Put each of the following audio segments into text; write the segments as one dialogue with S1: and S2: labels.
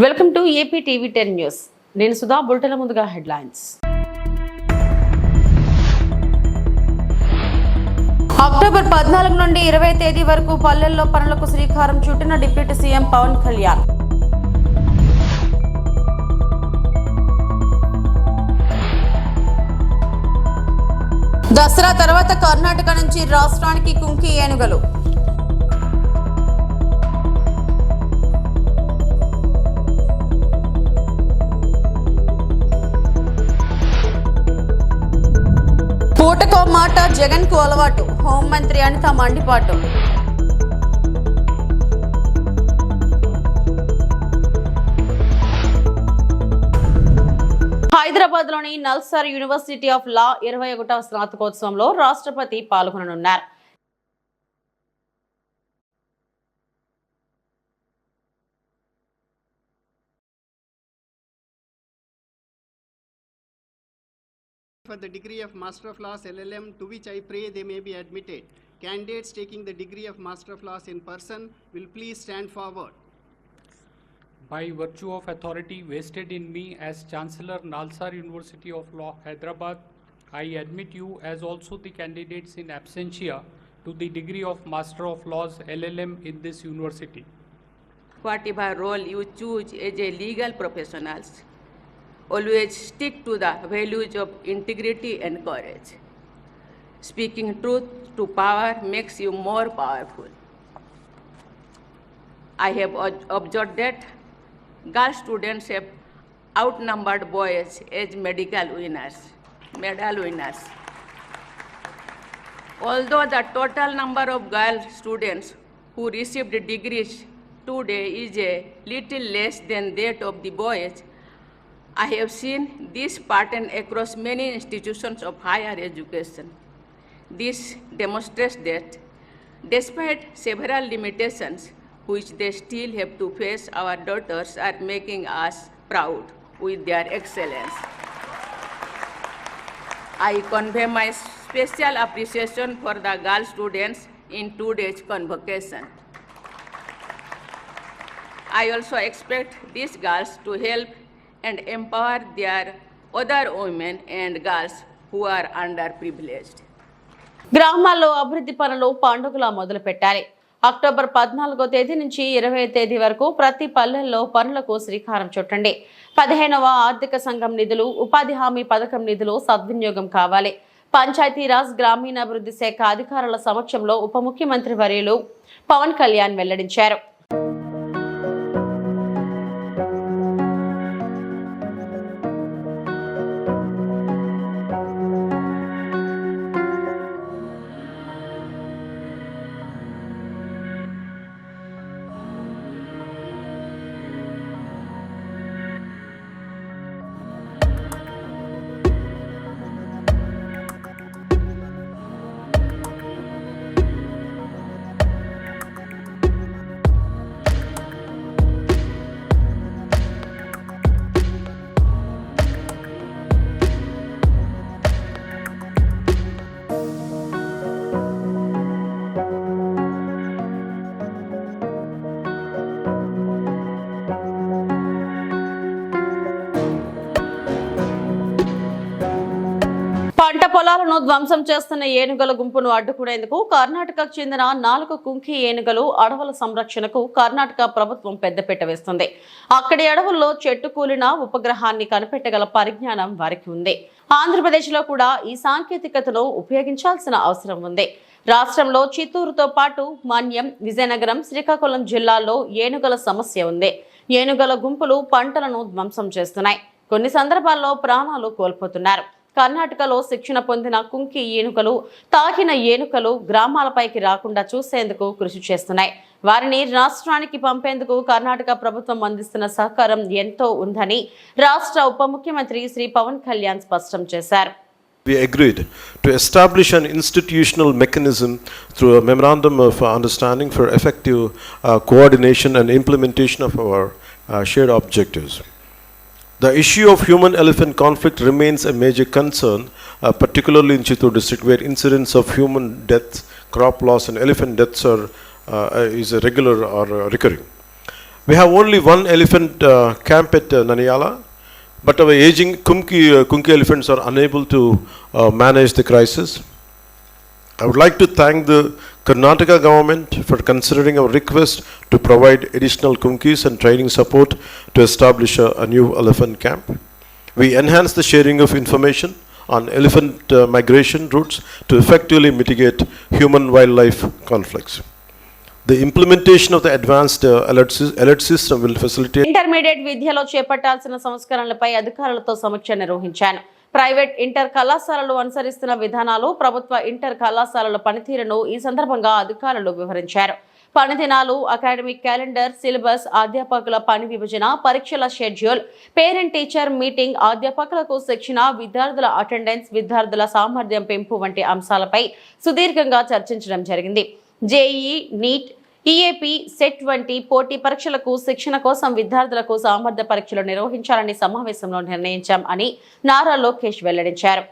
S1: Welcome to AP TV ten news. నేను సుధా బుల్టెల ముందుగా headlines. October పద్నాలుగు నుండి ఇరవై తేదీ వరకు పల్లెల్లో పనులకు శ్రీకారం చుట్టిన డిప్యూటీ సీఎం పవన్ కళ్యాణ్. దసరా తర్వాత కర్ణాటక నుంచి రాష్ట్రానికి కుంకి ఏనుగలు. ఒక్కో మాట జగన్కు అలవాటు హోంమంత్రి అనిత మండిపాటు. హైదరాబాద్లోని నల్సార్ యూనివర్సిటీ ఆఫ్ లా ఇరవై ఒకటవ స్నాతకోత్సవంలో రాష్ట్రపతి పాల్గొననున్నారు.
S2: For the degree of Master of Laws LLM to which I pray they may be admitted. Candidates taking the degree of Master of Laws in person will please stand forward.
S3: By virtue of authority vested in me as Chancellor Nalsar University of Law, Hyderabad, I admit you as also the candidates in absentia to the degree of Master of Laws LLM in this university.
S4: whatever role you choose as a legal professionals, always stick to the values of integrity and courage. Speaking truth to power makes you more powerful. I have observed that girl students have outnumbered boys as medical winners, medal winners. Although the total number of girl students who received degrees today is a little less than that of the boys, I have seen this pattern across many institutions of higher education. This demonstrates that despite several limitations which they still have to face, our daughters are making us proud with their excellence. I convey my special appreciation for the girl students in today's convocation. I also expect these girls to help and empower their other women and girls who are underprivileged.
S1: గ్రామాల్లో అభివృద్ధి పనులు పండుగలా మొదలు పెట్టాలి October పద్నాలుగో తేదీ నుంచి ఇరవై తేదీ వరకు ప్రతి పల్లెల్లో పనులకు శ్రీకారం చుట్టండి. పదిహేనవ ఆర్థిక సంఘం నిధులు ఉపాధి హామీ పథకం నిధులు సద్వినియోగం కావాలి. పంచాయతీరాజ్ గ్రామీణాభివృద్ధి శాఖ అధికారుల సమక్షంలో ఉప ముఖ్యమంత్రి వర్యులు పవన్ కళ్యాణ్ వెల్లడించారు. పొలాలను ధ్వంసం చేస్తున్న ఏనుగల గుంపును అడ్డుకునేందుకు కర్ణాటకకు చెందిన నాలుగు కుంకి ఏనుగలు అడవుల సంరక్షణకు కర్ణాటక ప్రభుత్వం పెద్దపీట వేస్తుంది. అక్కడి అడవుల్లో చెట్టు కూలిన ఉపగ్రహాన్ని కనిపెట్టగల పరిజ్ఞానం వారికి ఉంది. ఆంధ్రప్రదేశ్లో కూడా ఈ సాంకేతికతను ఉపయోగించాల్సిన అవసరం ఉంది. రాష్ట్రంలో చిత్తూరుతో పాటు మాన్యం విజయనగరం శ్రీకాకుళం జిల్లాల్లో ఏనుగల సమస్య ఉంది. ఏనుగల గుంపులు పంటలను ధ్వంసం చేస్తున్నాయి. కొన్ని సందర్భాల్లో ప్రాణాలు కోల్పోతున్నారు. కర్ణాటకలో శిక్షణ పొందిన కుంకి ఏనుకలు తాకిన ఏనుకలు గ్రామాలపైకి రాకుండా చూసేందుకు కృషి చేస్తున్నాయి వారిని రాష్ట్రానికి పంపేందుకు కర్ణాటక ప్రభుత్వం అందిస్తున్న సహకారం ఎంతో ఉందని రాష్ట్ర ఉప ముఖ్యమంత్రి శ్రీ పవన్ కళ్యాణ్ స్పష్టం చేశారు
S5: We agreed to establish an institutional mechanism through a memorandum of understanding for effective uh, coordination and implementation of our uh, shared objectives. The issue of human elephant conflict remains a major concern, uh, particularly in Chittoor district, where incidents of human deaths, crop loss, and elephant deaths are uh, is a regular or uh, recurring. We have only one elephant uh, camp at uh, Naniyala, but our aging Kumki, uh, Kunki elephants are unable to uh, manage the crisis. I would like to thank the Karnataka government for considering our request to provide additional Kunkis and training support to establish a, a new elephant camp. We enhance the sharing of information on elephant uh, migration routes to effectively mitigate human-wildlife conflicts. The implementation of the advanced uh, alert, sys- alert system will facilitate
S1: intermediate విద్యలో చేపట్టాల్సిన సంస్కరణలపై అధికారులతో సమీక్ష నిర్వహించాను private inter కళాశాలలు అనుసరిస్తున్న విధానాలు ప్రభుత్వ inter కళాశాలల పనితీరును ఈ సందర్భంగా అధికారులు వివరించారు. పనిదినాలు అకాడమిక్ క్యాలెండర్ సిలబస్ అధ్యాపకుల పని విభజన పరీక్షల షెడ్యూల్ పేరెంట్ టీచర్ మీటింగ్ అధ్యాపకులకు శిక్షణ విద్యార్థుల అటెండెన్స్ విద్యార్థుల సామర్థ్యం పెంపు వంటి అంశాలపై సుదీర్ఘంగా చర్చించడం జరిగింది. జేఈ నీట్ ఈఏపీ సెట్ వంటి పోటీ పరీక్షలకు శిక్షణ కోసం విద్యార్థులకు సామర్థ్య పరీక్షలు నిర్వహించాలని సమావేశంలో నిర్ణయించాం అని నారా లోకేష్ వెల్లడించారు.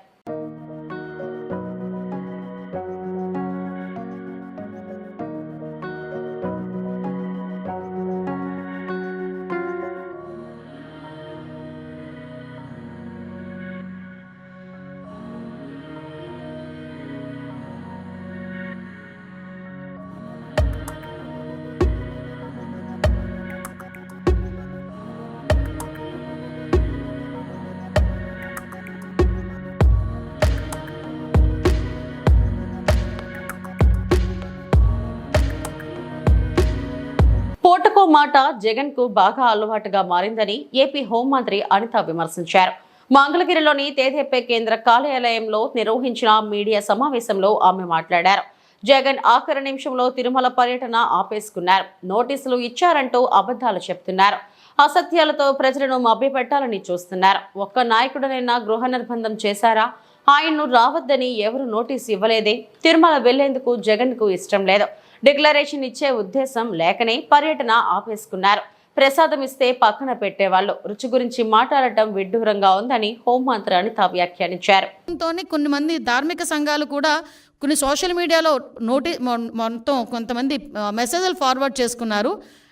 S1: మాట జగన్కు బాగా అలవాటుగా మారిందని ఏపీ హోంమంత్రి అనిత విమర్శించారు. మంగళగిరిలోని తేదేపే కేంద్ర కార్యాలయంలో నిర్వహించిన మీడియా సమావేశంలో ఆమె మాట్లాడారు. జగన్ ఆఖరి నిమిషంలో తిరుమల పర్యటన ఆపేసుకున్నారు. నోటీసులు ఇచ్చారంటూ అబద్ధాలు చెప్తున్నారు. అసత్యాలతో ప్రజలను మభ్యపెట్టాలని చూస్తున్నారు. ఒక్క నాయకుడనైనా గృహ నిర్బంధం చేశారా? ఆయన్ను రావద్దని ఎవరు నోటీస్ ఇవ్వలేదే. తిరుమల వెళ్ళేందుకు జగన్కు ఇష్టం లేదు. డిక్లరేషన్ ఇచ్చే ఉద్దేశం లేకనే పర్యటన ఆపేసుకున్నారు. ప్రసాదం ఇస్తే పక్కన పెట్టేవాళ్ళు. రుచి గురించి మాట్లాడటం విడ్డూరంగా ఉందని హోంమంత్రి అనిత వ్యాఖ్యానించారు.
S6: కొన్ని మంది ధార్మిక సంఘాలు కూడా కొన్ని సోషల్ మీడియాలో నోటి మొ- మొత్తం కొంతమంది మెసేజ్లు ఫార్వర్డ్ చేసుకున్నారు.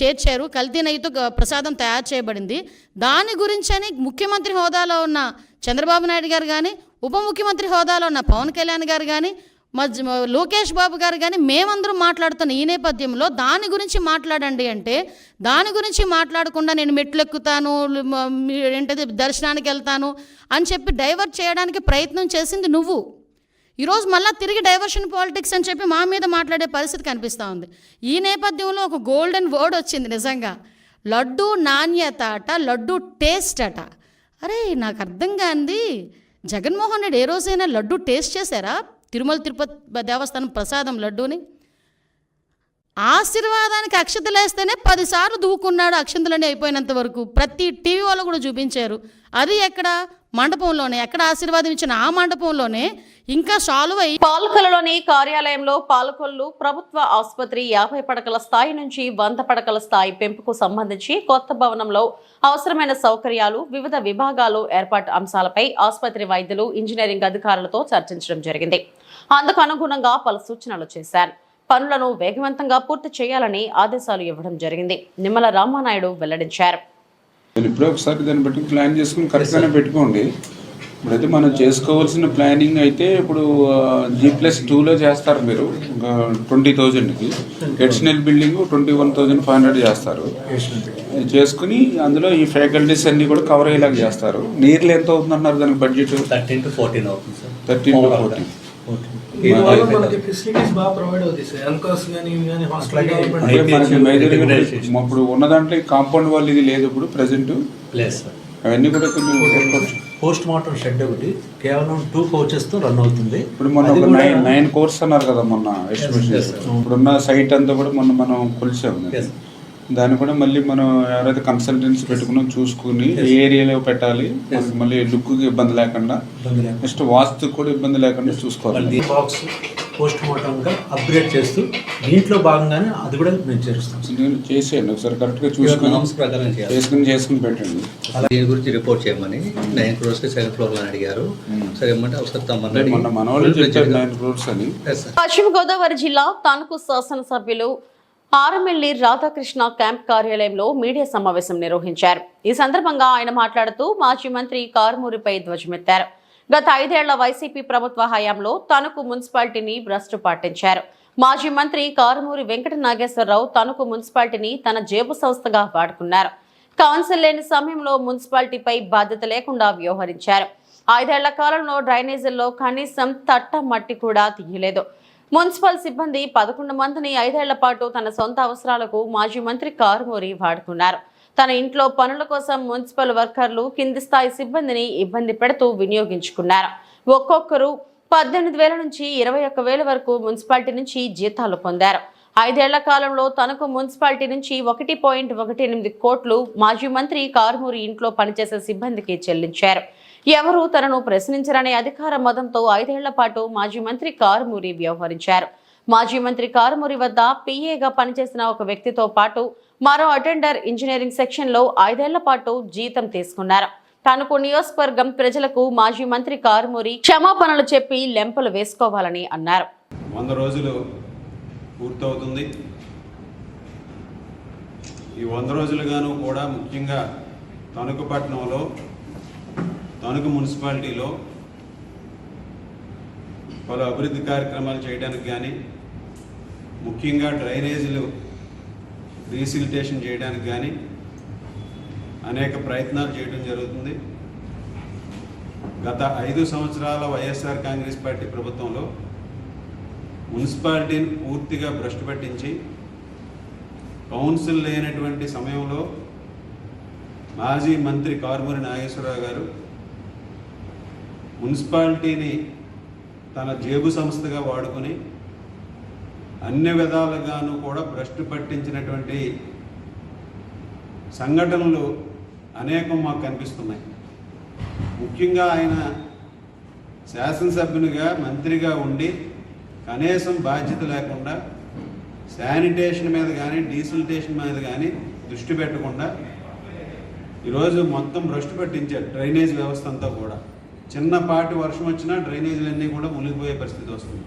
S6: చేర్చారు. కల్తీ నెయ్యితో ప్రసాదం తయారు చేయబడింది. దాని గురించని ముఖ్యమంత్రి హోదాలో ఉన్న చంద్రబాబు నాయుడు గారు కానీ ఉప ముఖ్యమంత్రి హోదాలో ఉన్న పవన్ కళ్యాణ్ గారు కానీ మధ్య మ- లోకేష్ బాబు గారు కానీ మేమందరం మాట్లాడుతున్న ఈ నేపథ్యంలో దాని గురించి మాట్లాడండి అంటే దాని గురించి మాట్లాడకుండా నేను మెట్లు ఎక్కుతాను ఏంటది దర్శనానికి వెళ్తాను అని చెప్పి డైవర్ట్ చేయడానికి ప్రయత్నం చేసింది నువ్వు. ఈరోజు మళ్ళీ తిరిగి డైవర్షన్ పాలిటిక్స్ అని చెప్పి మా మీద మాట్లాడే పరిస్థితి కనిపిస్తూ ఉంది. ఈ నేపథ్యంలో ఒక గోల్డెన్ వర్డ్ వచ్చింది నిజంగా. లడ్డు నాణ్యత అట లడ్డు టేస్ట్ అట. అరే నాకు అర్థం కాంది. జగన్మోహన్ రెడ్డి ఏ రోజైనా లడ్డు టేస్ట్ చేశారా? తిరుమల తిరుపతి దేవస్థానం ప్రసాదం లడ్డూని. ఆశీర్వాదానికి అక్షతలు వేస్తేనే పదిసార్లు దూకున్నాడు అక్షంతలన్నీ అయిపోయినంత వరకు. ప్రతి టీవీ వాళ్ళు కూడా చూపించారు. అది ఎక్కడ? మండపంలోనే ఎక్కడ ఆశీర్వాదం ఇచ్చిన ఆ మండపంలోనే ఇంకా సాల్వ్ అయ్యి
S1: పాలకొల్లులోని కార్యాలయంలో పాలకొల్లు ప్రభుత్వ ఆసుపత్రి యాభై పడకల స్థాయి నుంచి వంద పడకల స్థాయి పెంపుకు సంబంధించి కొత్త భవనంలో అవసరమైన సౌకర్యాలు వివిధ విభాగాలు ఏర్పాటు అంశాలపై ఆసుపత్రి వైద్యులు ఇంజనీరింగ్ అధికారులతో చర్చించడం జరిగింది. అందుకు అనుగుణంగా పలు సూచనలు చేశారు. పనులను వేగవంతంగా పూర్తి చేయాలని ఆదేశాలు ఇవ్వడం జరిగింది. నిమ్మల రామానాయుడు వెల్లడించారు.
S7: నేను ఇప్పుడే ఒకసారి దాన్ని బట్టి ప్లాన్ చేసుకుని కరెక్ట్గానే పెట్టుకోండి. ఇప్పుడైతే మనం చేసుకోవాల్సిన ప్లానింగ్ అయితే ఇప్పుడు జీ ప్లస్ టూలో చేస్తారు మీరు. ట్వంటీ థౌజండ్కి additional building twenty one thousand five hundred చేస్తారు. చేసుకుని అందులో ఈ ఫ్యాకల్టీస్ అన్ని కూడా కవర్ అయ్యేలాగా చేస్తారు. నీర్లు ఎంత అవుతుందన్నారు దానికి బడ్జెట్
S8: థర్టీన్ టు ఫోర్టీన్ అవుతుంది సార్
S7: థర్టీన్ టు ఫోర్టీన్
S9: దీనివల్ల మనకి ఫెసిలిటీస్ బాగా ప్రొవైడ్ అవుతాయి సార్ ఎన్కాస్ కానీ ఇవి కానీ హాస్పిటల్ డెవలప్మెంట్
S7: అంటే మనకి మేజర్
S8: Regularization.
S7: ఇప్పుడు ఉన్న దాంట్లో కాంపౌండ్ వాళ్ళు ఇది లేదు ఇప్పుడు ప్రెసెంట్
S8: ప్లేస్ సార్
S7: అవన్నీ కూడా కొంచెం.
S8: పోస్ట్ మార్టం షెడ్ ఒకటి కేవలం టూ కోచెస్తో రన్ అవుతుంది
S7: ఇప్పుడు మొన్న నైన్ నైన్ కోర్స్ అన్నారు కదా మొన్న ఎస్టిమేషన్. ఇప్పుడున్న సైట్ అంతా కూడా మొన్న మనం కొలిసాము. దాన్ని కూడా మళ్ళీ మనం ఎవరైతే కన్సల్టెన్సీ పెట్టుకున్నాం చూసుకుని ఏ ఏరియాలో పెట్టాలి మనకి మళ్ళీ లుక్కి ఇబ్బంది లేకుండా. నెక్స్ట్ వాస్తు కూడా ఇబ్బంది లేకుండా చూసుకోవాలి.
S8: బాక్స్ పోస్ట్ మార్టంగా అప్గ్రేడ్ చేస్తూ దీంట్లో భాగంగానే అది కూడా మేము చేరుస్తాం. సార్
S7: నేను చేసేయండి ఒకసారి కరెక్ట్గా చూసుకుని
S8: ప్రకారం
S7: చేసుకుని చేసుకుని పెట్టండి.
S8: అలా దీని గురించి రిపోర్ట్ చేయమని నైన్ క్రోర్స్కి సెకండ్ ఫ్లోర్లో అడిగారు. సరే ఏమంటే ఒకసారి తమ్మని
S7: మన వాళ్ళు నైన్ క్రోర్స్ అని.
S1: పశ్చిమ గోదావరి జిల్లా తణుకు శాసనసభ్యులు ఆరమెల్లి రాధాకృష్ణ క్యాంప్ కార్యాలయంలో మీడియా సమావేశం నిర్వహించారు. ఈ సందర్భంగా ఆయన మాట్లాడుతూ మాజీ మంత్రి కారుమూరిపై ధ్వజమెత్తారు. గత ఐదేళ్ళ వైసీపీ ప్రభుత్వ హయాంలో తణుకు మున్సిపాలిటీని భ్రష్టు పాటించారు. మాజీ మంత్రి కారుమూరి వెంకట నాగేశ్వరరావు తణుకు మున్సిపాలిటీని తన జేబు సంస్థగా వాడుకున్నారు. కౌన్సిల్ లేని సమయంలో మున్సిపాలిటీపై బాధ్యత లేకుండా వ్యవహరించారు. ఐదేళ్ళ కాలంలో డ్రైనేజీల్లో కనీసం తట్ట మట్టి కూడా తీయలేదు. మున్సిపల్ సిబ్బంది పదకొండు మందిని ఐదేళ్ళ పాటు తన సొంత అవసరాలకు మాజీ మంత్రి కారుమూరి వాడుకున్నారు. తన ఇంట్లో పనుల కోసం మున్సిపల్ వర్కర్లు కింది స్థాయి సిబ్బందిని ఇబ్బంది పెడుతూ వినియోగించుకున్నారు. ఒక్కొక్కరు పద్దెనిమిది వేల నుంచి ఇరవై ఒక్క వేల వరకు మున్సిపాలిటీ నుంచి జీతాలు పొందారు. ఐదేళ్ళ కాలంలో తనకు మున్సిపాలిటీ నుంచి ఒకటి పాయింట్ ఒకటి ఎనిమిది కోట్లు మాజీ మంత్రి కారుమూరి ఇంట్లో పనిచేసే సిబ్బందికి చెల్లించారు. ఎవరూ తనను ప్రశ్నించరనే అధికార మదంతో ఐదేళ్ళ పాటు మాజీ మంత్రి కారుమూరి వ్యవహరించారు. మాజీ మంత్రి కారుమూరి వద్ద పిఏగా పనిచేసిన ఒక వ్యక్తితో పాటు మరో అటెండర్ ఇంజనీరింగ్ సెక్షన్లో ఐదేళ్ళ పాటు జీతం తీసుకున్నారు. తనకు నియోజకవర్గం ప్రజలకు మాజీ మంత్రి కారుమూరి క్షమాపణలు చెప్పి లెంపలు వేసుకోవాలని అన్నారు.
S10: వంద రోజులు పూర్తవుతుంది. ఈ వంద రోజులుగాను కూడా ముఖ్యంగా తణుకు పట్టణంలో తణుకు మున్సిపాలిటీలో పలు అభివృద్ధి కార్యక్రమాలు చేయడానికి కానీ ముఖ్యంగా డ్రైనేజీలు రీసిలిటేషన్ చేయడానికి కానీ అనేక ప్రయత్నాలు చేయడం జరుగుతుంది. గత ఐదు సంవత్సరాల వైఎస్ఆర్ కాంగ్రెస్ పార్టీ ప్రభుత్వంలో మున్సిపాలిటీని పూర్తిగా భ్రష్టు పట్టించి కౌన్సిల్ లేనటువంటి సమయంలో మాజీ మంత్రి కారుమూరి నాగేశ్వరరావు గారు మున్సిపాలిటీని తన జేబు సంస్థగా వాడుకొని అన్ని విధాలుగాను కూడా భ్రష్టు పట్టించినటువంటి సంఘటనలు అనేకం మాకు కనిపిస్తున్నాయి. ముఖ్యంగా ఆయన శాసనసభ్యునిగా మంత్రిగా ఉండి కనీసం బాధ్యత లేకుండా శానిటేషన్ మీద కానీ డీసిలిటేషన్ మీద కానీ దృష్టి పెట్టకుండా ఈరోజు మొత్తం భ్రష్టు పట్టించారు డ్రైనేజ్ వ్యవస్థ అంతా కూడా. చిన్నపాటి వర్షం వచ్చినా డ్రైనేజీలన్నీ కూడా మునిగిపోయే పరిస్థితి వస్తుంది.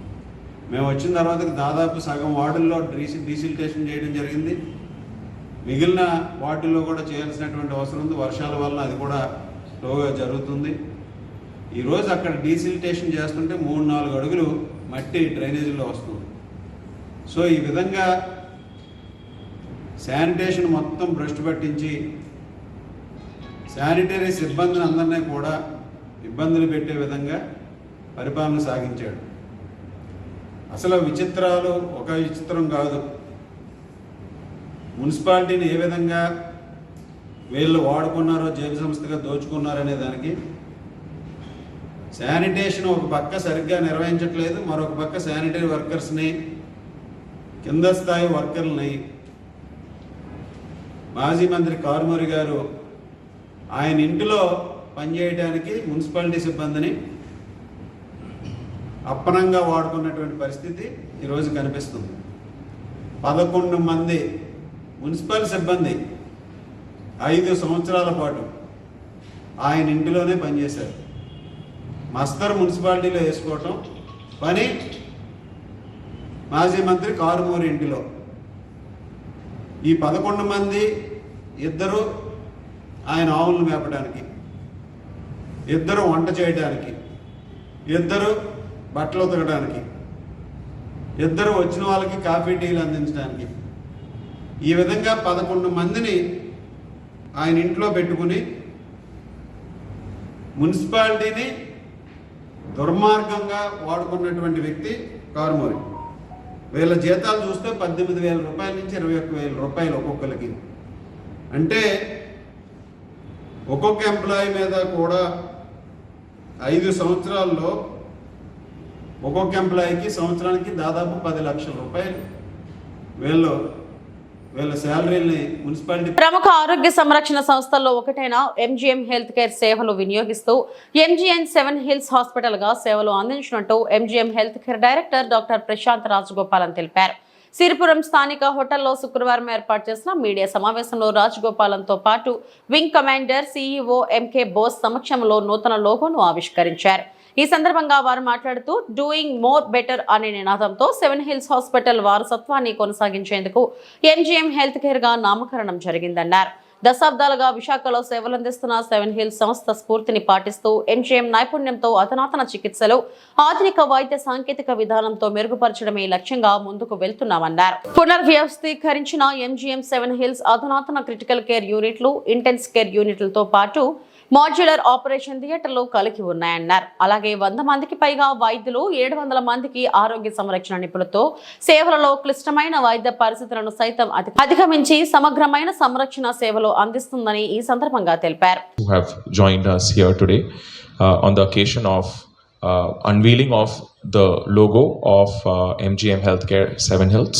S10: మేము వచ్చిన తర్వాత దాదాపు సగం వార్డుల్లో డీసి డీసిల్టేషన్ చేయడం జరిగింది. మిగిలిన వార్డుల్లో కూడా చేయాల్సినటువంటి అవసరం ఉంది. వర్షాల వలన అది కూడా స్లోగా జరుగుతుంది. ఈరోజు అక్కడ డీసిలిటేషన్ చేస్తుంటే మూడు నాలుగు అడుగులు మట్టి డ్రైనేజీలో వస్తుంది. సో ఈ విధంగా శానిటేషన్ మొత్తం భ్రష్టు పట్టించి శానిటరీ సిబ్బందిని అందరినీ కూడా ఇబ్బందులు పెట్టే విధంగా పరిపాలన సాగించాడు. అసలు విచిత్రాలు ఒక విచిత్రం కాదు. మున్సిపాలిటీని ఏ విధంగా వీళ్ళు వాడుకున్నారో జేబు సంస్థగా దోచుకున్నారనే దానికి శానిటేషన్ ఒక పక్క సరిగ్గా నిర్వహించట్లేదు మరొక పక్క శానిటరీ వర్కర్స్ని కింద స్థాయి వర్కర్లని మాజీ మంత్రి కారుమూరి గారు ఆయన ఇంటిలో పనిచేయడానికి మున్సిపాలిటీ సిబ్బందిని అప్పనంగా వాడుకున్నటువంటి పరిస్థితి ఈరోజు కనిపిస్తుంది. పదకొండు మంది మున్సిపల్ సిబ్బంది ఐదు సంవత్సరాల పాటు ఆయన ఇంటిలోనే పనిచేశారు. మస్తర్ మున్సిపాలిటీలో వేసుకోవటం పని మాజీ మంత్రి కారుమూరి ఇంటిలో. ఈ పదకొండు మంది ఇద్దరు ఆయన ఆవులను మేపడానికి ఇద్దరు వంట చేయడానికి ఇద్దరు బట్టలు ఉతకడానికి ఇద్దరు వచ్చిన వాళ్ళకి కాఫీ టీలు అందించడానికి. ఈ విధంగా పదకొండు మందిని ఆయన ఇంట్లో పెట్టుకుని మున్సిపాలిటీని దుర్మార్గంగా వాడుకున్నటువంటి వ్యక్తి కారుమూరి. వీళ్ళ జీతాలు చూస్తే పద్దెనిమిది వేల రూపాయల నుంచి ఇరవై ఒక్క వేల రూపాయలు ఒక్కొక్కరికి. అంటే ఒక్కొక్క ఎంప్లాయీ మీద కూడా ఐదు సంవత్సరాల్లో ఒక్కొక్క ఎంప్లాయీకి సంవత్సరానికి దాదాపు పది లక్షల రూపాయలు. వీళ్ళు వీళ్ళ శాలరీని మున్సిపాలిటీ
S1: ప్రముఖ ఆరోగ్య సంరక్షణ సంస్థల్లో ఒకటైన ఎంజీఎం హెల్త్ కేర్ సేవలు వినియోగిస్తూ ఎంజీఎన్ సెవెన్ హిల్స్ హాస్పిటల్గా సేవలు అందించినట్టు MGM health care director doctor Prashanth Rajagopalan తెలిపారు. సిరిపురం స్థానిక హోటల్లో శుక్రవారం ఏర్పాటు చేసిన మీడియా సమావేశంలో రాజగోపాలంతో పాటు wing commander CEO MK Bose సమక్షంలో నూతన లోగోను ఆవిష్కరించారు. ఈ సందర్భంగా వారు మాట్లాడుతూ డూయింగ్ మోర్ బెటర్ అనే నినాదంతో సెవెన్ హిల్స్ హాస్పిటల్ వారసత్వాన్ని కొనసాగించేందుకు ఎంజీఎం హెల్త్ కేర్గా నామకరణం జరిగిందన్నారు. దశాబ్దాలుగా విశాఖలో సేవలందిస్తున్న సెవెన్ హిల్స్ సంస్థ స్ఫూర్తిని పాటిస్తూ ఎంజీఎం నైపుణ్యంతో అధునాతన చికిత్సలు ఆధునిక వైద్య సాంకేతిక విధానంతో మెరుగుపరచడమే లక్ష్యంగా ముందుకు వెళ్తున్నామన్నారు. పునర్వ్యవస్థీకరించిన ఎంజీఎం సెవెన్ హిల్స్ అధునాతన క్రిటికల్ కేర్ యూనిట్లు ఇంటెన్స్ కేర్ యూనిట్లతో పాటు మాడ్యులర్ ఆపరేషన్ థియేటర్లు కలిగి ఉన్నాయన్నారు. అలాగే వంద మందికి పైగా వైద్యులు ఏడు వందల మందికి ఆరోగ్య సంరక్షణ నిపుణులతో సేవలలో క్లిష్టమైన వైద్య పరిస్థితులను సైతం అధిగమించి సమగ్రమైన సంరక్షణ సేవలు అందిస్తుందని ఈ సందర్భంగా తెలిపారు.
S11: Uh, uh, the logo of uh, mgm healthcare seven hills.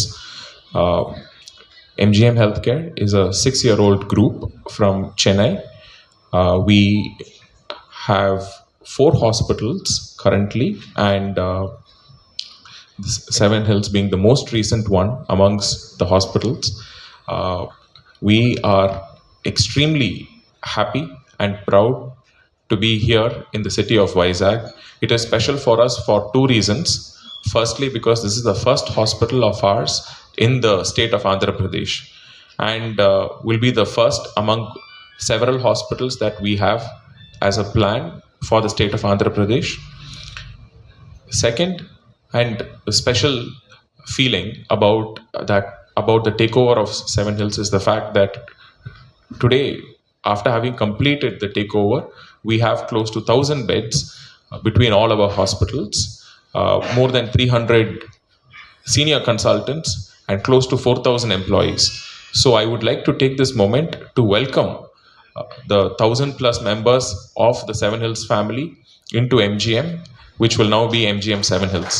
S11: Uh, mgm healthcare is a 6 year old group from chennai. Uh, we have four hospitals currently, and uh, Seven Hills being the most recent one amongst the hospitals. Uh, we are extremely happy and proud to be here in the city of Vizag. It is special for us for two reasons. Firstly, because this is the first hospital of ours in the state of Andhra Pradesh and uh, will be the first among several hospitals that we have as a plan for the state of Andhra Pradesh. Second, and a special feeling about that about the takeover of Seven Hills is the fact that today, after having completed the takeover, we have close to thousand beds uh, between all our hospitals, uh, more than 300 senior consultants, and close to 4,000 employees. So I would like to take this moment to welcome the thousand plus members of the Seven Hills family into MGM, which will now be MGM Seven Hills.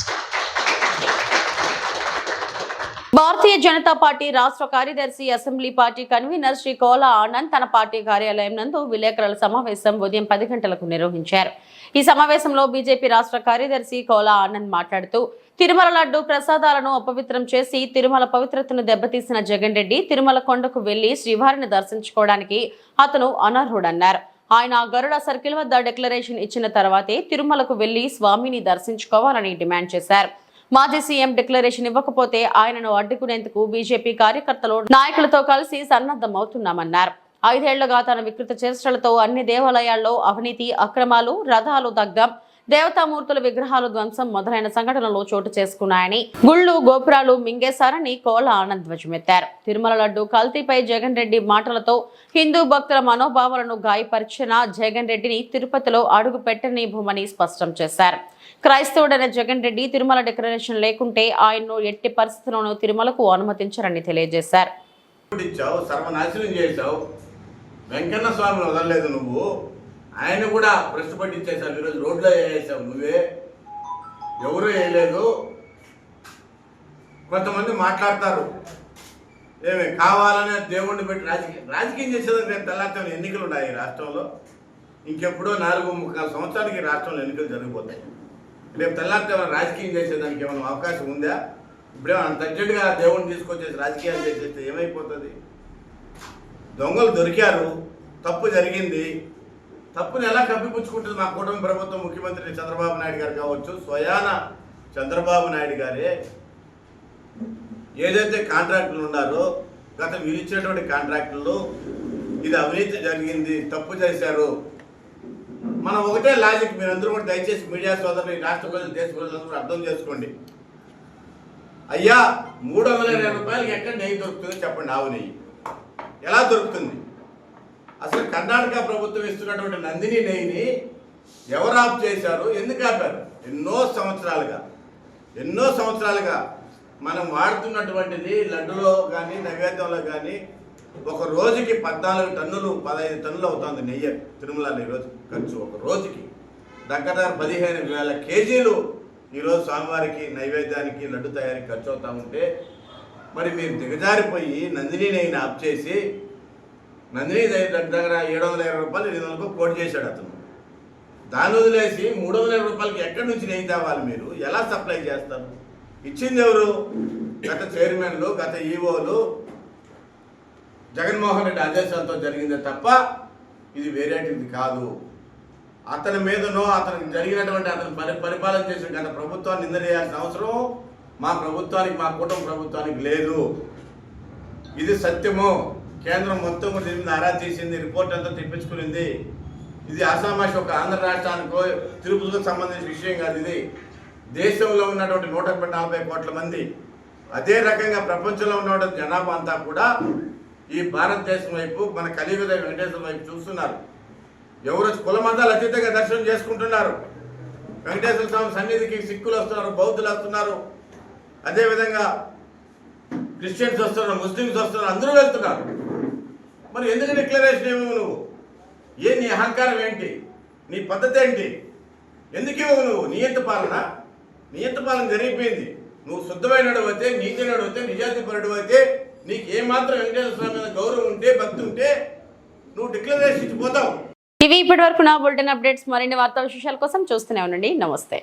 S1: Bharatiya Janata party రాష్ట్ర కార్యదర్శి assembly party convener Shri Kola Anand తన party కార్యాలయం నందు విలేకరుల సమావేశం ఉదయం పది గంటలకు నిర్వహించారు ఈ సమావేశంలో బీజేపీ రాష్ట్ర కార్యదర్శి కోలా ఆనంద్ మాట్లాడుతూ తిరుమల లడ్డు ప్రసాదాలను అపవిత్రం చేసి తిరుమల పవిత్రతను దెబ్బతీసిన జగన్ రెడ్డి తిరుమల కొండకు వెళ్ళి శ్రీవారిని దర్శించుకోవడానికి అతను అనర్హుడన్నారు. ఆయన గరుడ సర్కిల్ వద్ద డిక్లరేషన్ ఇచ్చిన తర్వాతే తిరుమలకు వెళ్ళి స్వామిని దర్శించుకోవాలని డిమాండ్ చేశారు. మాజీ సీఎం డిక్లరేషన్ ఇవ్వకపోతే ఆయనను అడ్డుకునేందుకు బీజేపీ కార్యకర్తలు నాయకులతో కలిసి సన్నద్ధమవుతున్నామన్నారు. ఐదేళ్ళుగా తన వికృత చేష్టలతో అన్ని దేవాలయాల్లో అవినీతి అక్రమాలు రథాలు దగ్ధం దేవతామూర్తుల విగ్రహాలు ధ్వంసం మొదలైన సంఘటనలు చోటు చేసుకున్నాయని గుళ్ళు గోపురాలు మింగేశారని కోల ఆనంద్ ధ్వజమెత్తారు. తిరుమల లడ్డు కల్తీపై జగన్ రెడ్డి మాటలతో హిందూ భక్తుల మనోభావాలను గాయపరిచిన జగన్ రెడ్డిని తిరుపతిలో అడుగు పెట్టనివ్వమని స్పష్టం చేశారు. క్రైస్తవుడైన జగన్ రెడ్డి తిరుమల డిక్లరేషన్ లేకుంటే ఆయన్ను ఎట్టి పరిస్థితుల్లోనూ తిరుమలకు అనుమతించరని తెలియజేశారు.
S12: సర్వనాశనం చేశావు. వెంకన్న స్వామిని వదలలేదు నువ్వు. ఆయన కూడా ప్రశ్న పట్టించేశావు ఈరోజు రోడ్లో వేసావు నువ్వే. ఎవరు వేయలేదు. కొంతమంది మాట్లాడతారు. ఏమి కావాలనే దేవుణ్ణి పెట్టి రాజకీయం రాజకీయం చేసేదానికి రేపు తెల్లారితే ఎన్నికలు ఉన్నాయి రాష్ట్రంలో. ఇంకెప్పుడో నాలుగు ముక్కాల సంవత్సరానికి రాష్ట్రంలో ఎన్నికలు జరిగిపోతాయి. రేపు తెల్లారితే రాజకీయం చేసేదానికి ఏమైనా అవకాశం ఉందా? ఇప్పుడే అంత అర్జెంటుగా దేవుణ్ణి తీసుకొచ్చేసి రాజకీయాలు చేసేస్తే ఏమైపోతుంది? దొంగలు దొరికారు. తప్పు జరిగింది. తప్పుని ఎలా కప్పిపుచ్చుకుంటుంది మా కూటమి ప్రభుత్వం ముఖ్యమంత్రి చంద్రబాబు నాయుడు గారు కావచ్చు? స్వయాన చంద్రబాబు నాయుడు గారే. ఏదైతే కాంట్రాక్టులు ఉన్నారో గత మీరు ఇచ్చేటువంటి కాంట్రాక్టులు ఇది అవినీతి జరిగింది తప్పు చేశారు. మనం ఒకటే లాజిక్ మీరందరూ కూడా దయచేసి మీడియా సోదరులు ఈ రాష్ట్ర ప్రజలు దేశ ప్రజలందరూ అర్థం చేసుకోండి. అయ్యా మూడు వందల ఇరవై రూపాయలకి ఎక్కడ నెయ్యి దొరుకుతుందో చెప్పండి ఆవు నెయ్యి. ఎలా దొరుకుతుంది? అసలు కర్ణాటక ప్రభుత్వం ఇస్తున్నటువంటి నందిని నెయ్యిని ఎవరు ఆఫ్ చేశారు? ఎందుకు ఆపారు? ఎన్నో సంవత్సరాలుగా ఎన్నో సంవత్సరాలుగా మనం వాడుతున్నటువంటిది లడ్డులో కానీ నైవేద్యంలో కానీ ఒక రోజుకి పద్నాలుగు టన్నులు పదహైదు టన్నులు అవుతుంది నెయ్యి తిరుమలలో ఈరోజు ఖర్చు ఒక రోజుకి. దగ్గర పదిహేను వేల కేజీలు ఈరోజు స్వామివారికి నైవేద్యానికి లడ్డు తయారీకి ఖర్చు అవుతా ఉంటే మరి మీరు దిగజారిపోయి నందిని నెయ్యిని ఆఫ్ చేసి నందిని దగ్గర దగ్గర ఏడు వందల ఇరవై రూపాయలు ఎనిమిది వందలకు కోటి చేశాడు అతను. దాన్ని వదిలేసి మూడు వందల ఇరవై రూపాయలకి ఎక్కడి నుంచి నెయ్యి తేవాలి మీరు? ఎలా సప్లై చేస్తారు? ఇచ్చింది ఎవరు? గత చైర్మన్లు గత ఈఓలు జగన్మోహన్ రెడ్డి ఆదేశాలతో జరిగిందే తప్ప ఇది వేరేటిది కాదు. అతని మీదనో అతనికి జరిగినటువంటి అతను పరి పరిపాలన చేసిన గత ప్రభుత్వాన్ని నింద చేయాల్సిన అవసరం మా ప్రభుత్వానికి మా కుటుంబ ప్రభుత్వానికి లేదు. ఇది సత్యము. కేంద్రం మొత్తం కూడా దీని మీద ఆరా తీసింది రిపోర్ట్ అంతా తెప్పించుకునింది. ఇది అసామాషి ఒక ఆంధ్ర రాష్ట్రానికో తిరుపతికి సంబంధించిన విషయం కాదు ఇది. దేశంలో ఉన్నటువంటి నూట నలభై కోట్ల మంది అదే రకంగా ప్రపంచంలో ఉన్నటువంటి జనాభా అంతా కూడా ఈ భారతదేశం వైపు మన కలియుగ వెంకటేశ్వర వైపు చూస్తున్నారు. ఎవరు కుల మతాలు అతీతంగా దర్శనం చేసుకుంటున్నారు. వెంకటేశ్వర స్వామి సన్నిధికి సిక్కులు వస్తున్నారు బౌద్ధులు వస్తున్నారు. అదేవిధంగా క్రిస్టియన్స్ వస్తున్నారు ముస్లిమ్స్ వస్తున్నారు అందరూ వెళ్తున్నారు. మరి ఎందుకు డిక్లరేషన్ ఏమో నువ్వు? ఏ నీ అహంకారం ఏంటి? నీ పద్ధతి ఏంటి? ఎందుకు ఇవ్వవు నువ్వు? నియంత పాలన? నియంత పాలన జరిగిపోయింది. నువ్వు శుద్ధమైన అయితే నీతి అయితే నిజాతిపరుడు అయితే నీకు ఏమాత్రం వెంకటేశ్వర స్వామి మీద గౌరవం ఉంటే భక్తి ఉంటే నువ్వు డిక్లరేషన్ ఇచ్చిపోతావు
S1: ఇవి ఇప్పటి వరకు నా బులెటిన్ అప్డేట్స్. మరిన్ని వార్తా విశేషాల కోసం చూస్తూనే ఉండండి. నమస్తే.